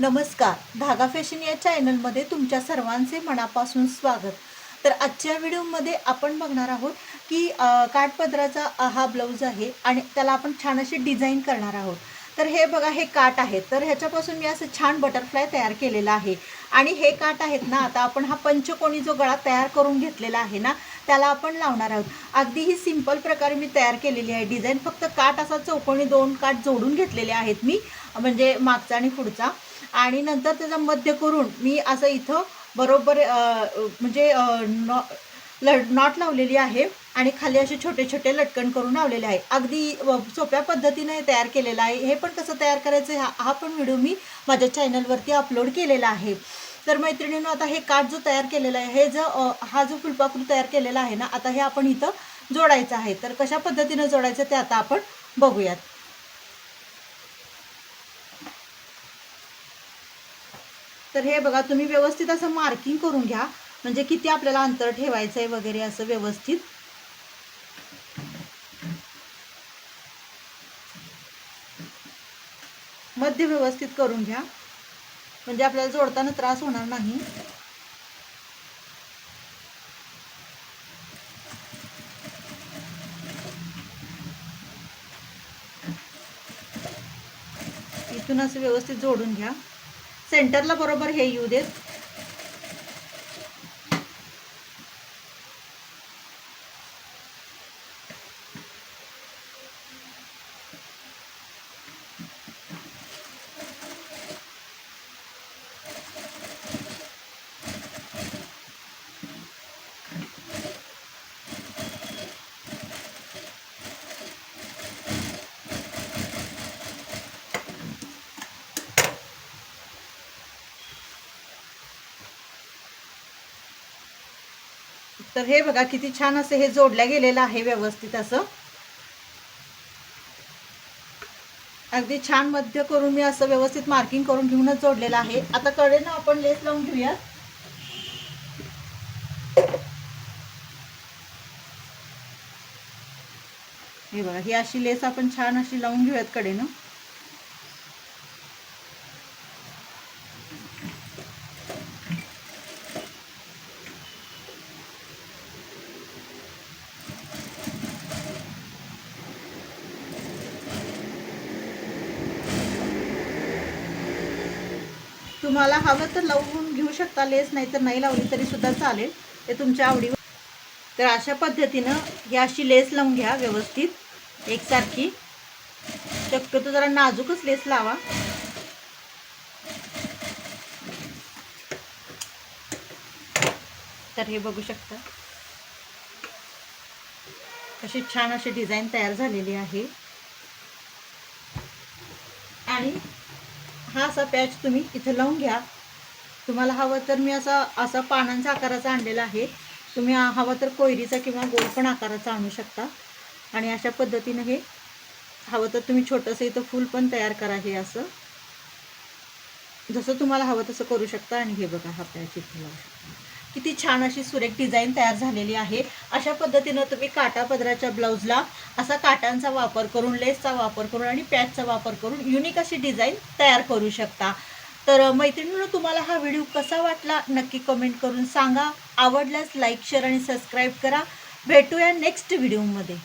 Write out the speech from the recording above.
नमस्कार. धागा फॅशन या चॅनलमध्ये तुमच्या सर्वांचे मनापासून स्वागत. तर आजच्या व्हिडिओमध्ये आपण बघणार आहोत की काठपदराचा हा ब्लाऊज आहे आणि त्याला आपण छान अशी डिझाईन करणार आहोत. तर हे बघा हे काट आहेत तर ह्याच्यापासून मी असं छान बटरफ्लाय तयार केलेला आहे. आणि हे काट आहेत ना आता आपण हा पंचकोणी जो गळा तयार करून घेतलेला आहे ना त्याला आपण लावणार आहोत. अगदी ही सिंपल प्रकारे मी तयार केलेली आहे. डिझाईन फक्त काठ असा चौकोनी दोन काठ जोडून घेतलेले आहेत मी म्हणजे मागचा आणि पुढचा. आणि नंतर त्याचा मध्य करून मी असं इथं बरोबर म्हणजे नॉ लड नॉट लावलेली आहे आणि खाली असे छोटे छोटे लटकन करून लावलेले आहे. अगदी सोप्या पद्धतीने तयार केलेलं आहे. हे पण कसं तयार करायचं हा हा पण व्हिडिओ मी माझ्या चॅनलवरती अपलोड केलेला आहे. तर मैत्रिणीनं आता हे काठ जो तयार केलेला आहे हे जो हा जो फुलपाखरू तयार केलेला आहे ना आता हे आपण इथं जोडायचं आहे. तर कशा पद्धतीनं जोडायचं ते आता आपण बघूयात. तर हे बघा तुम्ही व्यवस्थित असं मार्किंग करून घ्या. म्हणजे किती आपल्याला अंतर ठेवायचं आहे वगैरे असं व्यवस्थित. मध्य व्यवस्थित करून घ्या. म्हणजे आपल्याला जोडताना त्रास होणार नाही. इथून असं व्यवस्थित जोडून घ्या. सेंटरला बरोबर हे येऊ देत. तर हे बघा किती छान असं हे जोडल्या गेलेलं आहे व्यवस्थित असं. अगदी छान मध्य करून मी असं व्यवस्थित मार्किंग करून घेऊनच जोडलेलं आहे. आता कडेनं आपण लेस लावून घेऊया हे बघा ही अशी लेस आपण छान अशी लावून घेऊयात कडेनं. तुम्हाला हवं तर लावून घेऊ शकता लेस नाही तर नाही लावली तरी सुद्धा चालेल. ते तुमच्या आवडीवर तर अशा पद्धतीनं ही अशी लेस लावून घ्या व्यवस्थित एकसारखी. शक्यतो जरा नाजूकच लेस लावा. तर हे बघू शकता. अशी छान अशी डिझाईन तयार झालेली आहे. आणि हा असा पॅच तुम्ही इथं लावून घ्या. तुम्हाला हवं तर मी असा असा पानांचा आकाराचा आणलेला आहे. तुम्ही हवा हवं तर कोयरीचा किंवा गोल पण आकाराचा आणू शकता. आणि अशा पद्धतीनं हे हवं तर तुम्ही छोटंसं इथं फूल पण तयार करा हे असं. जसं तुम्हाला हवं तसं करू शकता. आणि हे बघा हा पॅच लावू शकता. किती छान अशी सुरेख डिझाईन तयार झालेली आहे. अशा पद्धतीनं तुम्ही काटा पदराच्या ब्लाऊजला असा काटांचा वापर करून लेसचा वापर करून आणि पॅचचा वापर करून युनिक अशी डिझाईन तयार करू शकता. तर मैत्रिणींनो तुम्हाला हा व्हिडिओ कसा वाटला? नक्की कमेंट करून सांगा. आवडल्यास लाईक शेअर आणि सबस्क्राईब करा. भेटूया नेक्स्ट व्हिडिओमध्ये